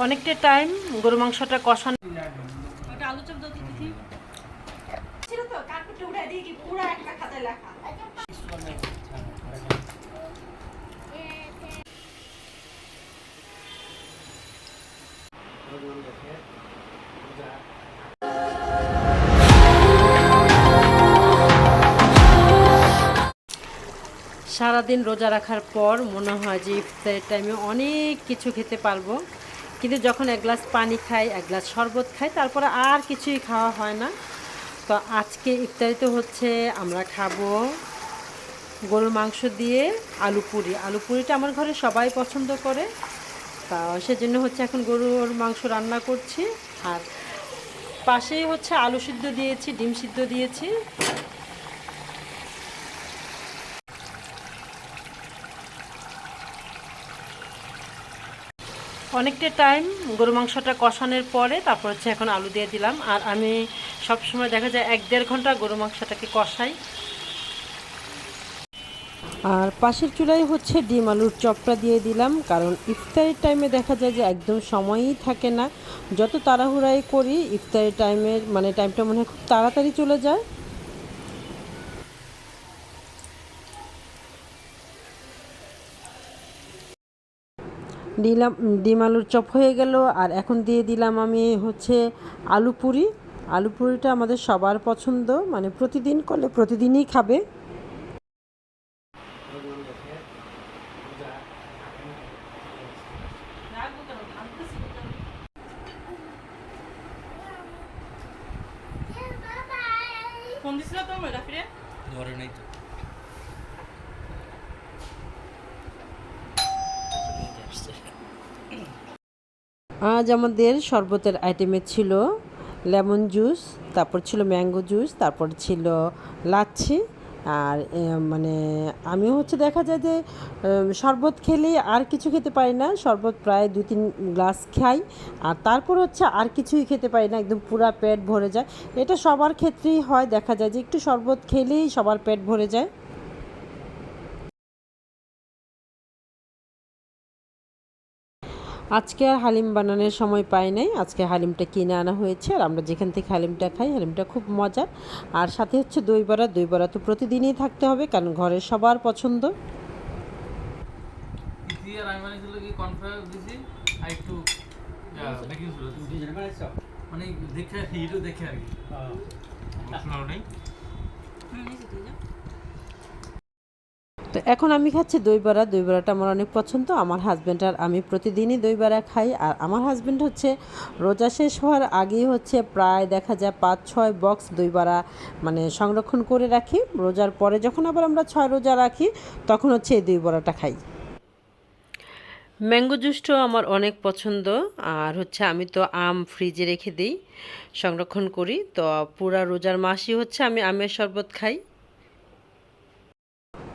অনেকটা টাইম গরু মাংসটা কষানো সারাদিন রোজা রাখার পর মনে হয় যে ইফতারের টাইমে অনেক কিছু খেতে পারব। কিন্তু যখন এক গ্লাস পানি খাই, এক গ্লাস শরবত খাই, তারপরে আর কিছুই খাওয়া হয় না। তো আজকে ইফতারিতে হচ্ছে আমরা খাব গরুর মাংস দিয়ে আলু পুরি। আলু পুরিটা আমার ঘরে সবাই পছন্দ করে। তা সেজন্য হচ্ছে এখন গরুর মাংস রান্না করছি। আর পাশেই হচ্ছে আলু সিদ্ধ দিয়েছি, ডিম সিদ্ধ দিয়েছি। অনেকটা টাইম গরু মাংসটা কষানোর পরে তারপর হচ্ছে এখন আলু দিয়ে দিলাম। আর আমি সব সময় দেখা যায় এক দেড় ঘণ্টা গরু মাংসটাকে কষাই। আর পাশের চুলায় হচ্ছে ডিম আলুর চপটা দিয়ে দিলাম, কারণ ইফতারের টাইমে দেখা যায় যে একদম সময়ই থাকে না। যত তাড়াহুড়াই করি, ইফতারের টাইমে মানে টাইমটা মনে হয় খুব তাড়াতাড়ি চলে যায়। দিলাম ডিম আলুর চপ হয়ে গেল। আর এখন দিয়ে দিলাম আমি হচ্ছে আলু পুরি। আলু পুরিটা আমাদের সবার পছন্দ মানে প্রতিদিন করলে প্রতিদিনই খাবে। ফোন দিছিল তো রাফিরে ধরে নাই তো। আজ আমাদের শরবতের আইটেমে ছিল লেমন জুস তারপর ছিল ম্যাঙ্গো জুস তারপর ছিল লাচ্ছি আর মানে আমি হচ্ছে দেখা যায় যে শরবত খেলে আর কিছু খেতে পারি না। শরবত প্রায় দু তিন গ্লাস খাই আর তারপর হচ্ছে আর কিছুই খেতে পারি না। একদম পুরা পেট ভরে যায়। এটা সবার ক্ষেত্রেই হয়। দেখা যায় যে একটু শরবত খেলেই সবার পেট ভরে যায়। আজকে আর হালিম বানানোর সময় পাই নাই। আজকে হালিমটা কিনে আনা হয়েছে আর আমরা যেখান থেকে হালিমটা খাই হালিমটা খুব মজার। আর সাথে হচ্ছে দই বড়া। দই বড়া তো প্রতিদিনই থাকতে হবে কারণ ঘরের সবার পছন্দ। মানে দেখে হিরো দেখে আর কি শোনাও নাই হুম এই যে তুই যা তো এখন আমি খাচ্ছি দই বড়া। দই বড়াটা আমার অনেক পছন্দ। আমার হাজব্যান্ড আর আমি প্রতিদিনই দই বড়া খাই। আর আমার হাজব্যান্ড হচ্ছে রোজা শেষ হওয়ার আগেই হচ্ছে প্রায় দেখা যায় পাঁচ ছয় বক্স দই বড়া মানে সংরক্ষণ করে রাখি। রোজার পরে যখন আবার আমরা ছয় রোজা রাখি, তখন হচ্ছে এই দই বড়াটা খাই। ম্যাঙ্গো জুসটাও আমার অনেক পছন্দ। আর হচ্ছে আমি তো আম ফ্রিজে রেখে দিই, সংরক্ষণ করি। তো পুরা রোজার মাসই হচ্ছে আমি আমের শরবত খাই।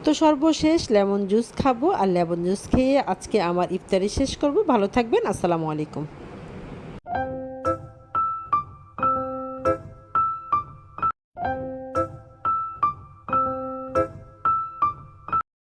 তো সর্বশেষ লেমন জুস খাব আর লেমন জুস খেয়ে আজকে আমার ইফতারি শেষ করব। ভালো থাকবেন, আসসালামু আলাইকুম।